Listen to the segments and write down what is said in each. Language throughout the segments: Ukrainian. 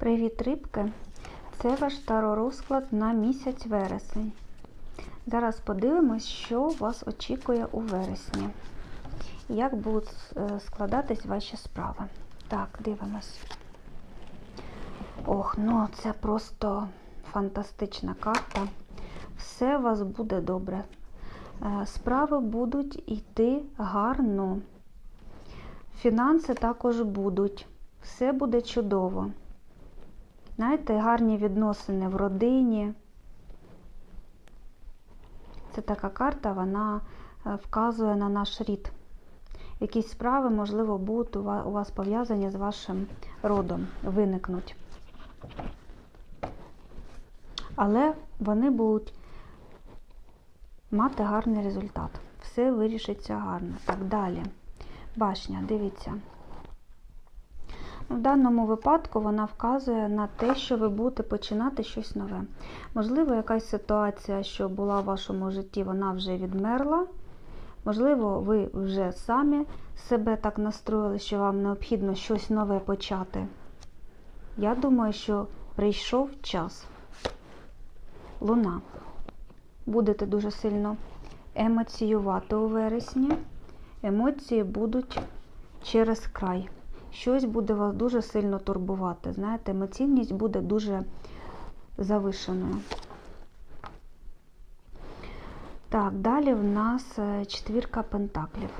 Привіт, рибки! Це ваш таророзклад на місяць вересень. Зараз подивимось, що вас очікує у вересні. Як будуть е, складатись ваші справи. Так, дивимось. Ох, ну це просто фантастична карта. Все у вас буде добре. Е, Справи будуть йти гарно. Фінанси також будуть. Все буде чудово. Знаєте, гарні відносини в родині. Це така карта, вона е, вказує на наш рід. Якісь справи, можливо, будуть у вас пов'язані з вашим родом, виникнуть. Але вони будуть мати гарний результат. Все вирішиться гарно. Так, далі. Башня, дивіться. В даному випадку вона вказує на те, що ви будете починати щось нове. Можливо, якась ситуація, що була в вашому житті, вона вже відмерла. Можливо, ви вже самі себе так настроїли, що вам необхідно щось нове почати. Я думаю, що прийшов час. Луна. Будете дуже сильно емоціювати у вересні. Емоції будуть через край щось буде вас дуже сильно турбувати. Знаєте, емоційність буде дуже завишеною. Так, далі в нас е, четвірка пентаклів.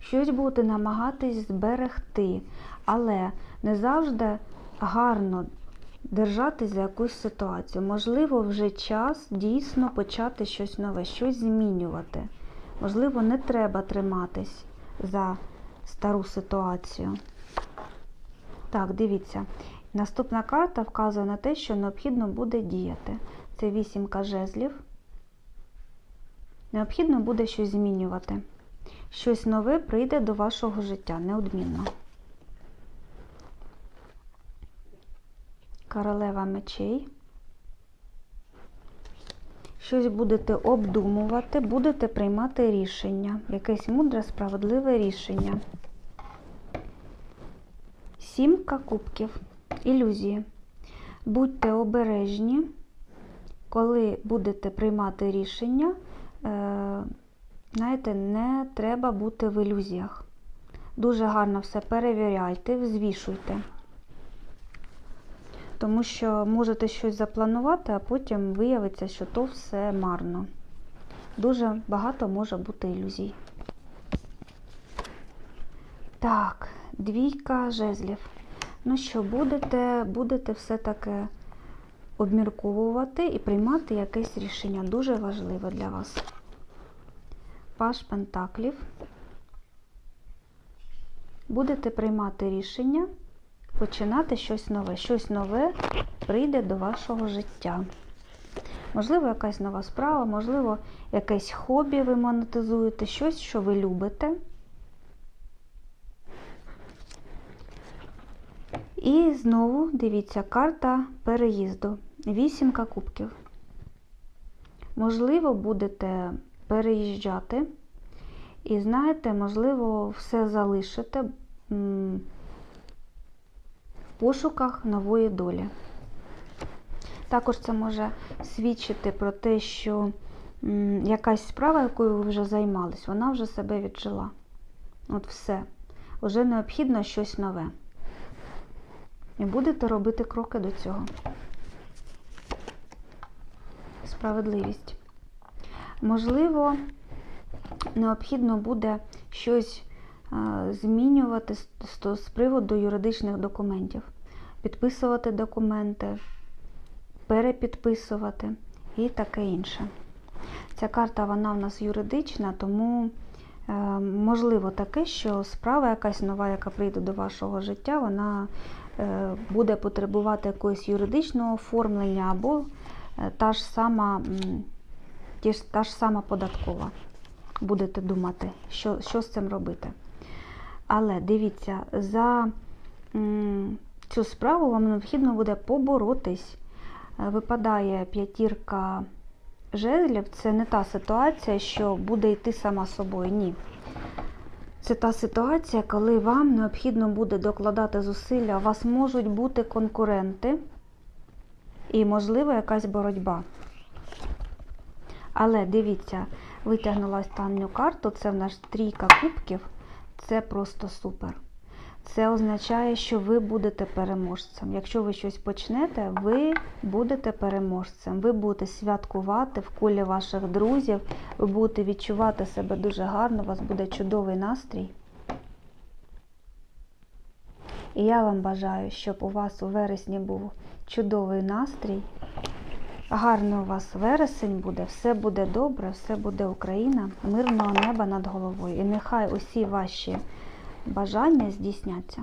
Щось будете намагатись зберегти, але не завжди гарно держатись за якусь ситуацію. Можливо, вже час дійсно почати щось нове, щось змінювати. Можливо, не треба триматись за стару ситуацію. Так, дивіться. Наступна карта вказує на те, що необхідно буде діяти. Це вісімка жезлів. Необхідно буде щось змінювати. Щось нове прийде до вашого життя, неодмінно. Королева мечей. Щось будете обдумувати, будете приймати рішення. Якесь мудре, справедливе рішення. Сімка кубків. Ілюзії. Будьте обережні, коли будете приймати рішення, е, знаєте, не треба бути в ілюзіях. Дуже гарно все перевіряйте, взвішуйте. Тому що можете щось запланувати, а потім виявиться, що то все марно. Дуже багато може бути ілюзій. Так, двійка жезлів. Ну що, будете, будете все-таки обмірковувати і приймати якесь рішення. Дуже важливе для вас. Паш Пентаклів. Будете приймати рішення, починати щось нове. Щось нове прийде до вашого життя. Можливо, якась нова справа, можливо, якесь хобі ви монетизуєте, щось, що ви любите. І знову дивіться, карта переїзду. Вісімка кубків. Можливо, будете переїжджати. І знаєте, можливо, все залишите пошуках нової долі. Також це може свідчити про те, що якась справа, якою ви вже займались, вона вже себе віджила. От все. Вже необхідно щось нове. І будете робити кроки до цього. Справедливість. Можливо, необхідно буде щось змінювати з, приводу юридичних документів, підписувати документи, перепідписувати і таке інше. Ця карта вона в нас юридична, тому е, можливо таке, що справа якась нова, яка прийде до вашого життя, вона е, буде потребувати якогось юридичного оформлення або е, та ж сама, та ж сама податкова. Будете думати, що, що з цим робити. Але дивіться, за цю справу вам необхідно буде поборотись. Е, Випадає п'ятірка жезлів, це не та ситуація, що буде йти сама собою. Ні. Це та ситуація, коли вам необхідно буде докладати зусилля, у вас можуть бути конкуренти і, можливо, якась боротьба. Але дивіться, витягнула останню карту, це в нас трійка кубків, це просто супер. Це означає, що ви будете переможцем. Якщо ви щось почнете, ви будете переможцем. Ви будете святкувати в колі ваших друзів, ви будете відчувати себе дуже гарно, у вас буде чудовий настрій. І я вам бажаю, щоб у вас у вересні був чудовий настрій. Гарний у вас вересень буде, все буде добре, все буде Україна, мирного неба над головою. І нехай усі ваші бажання здійсняться.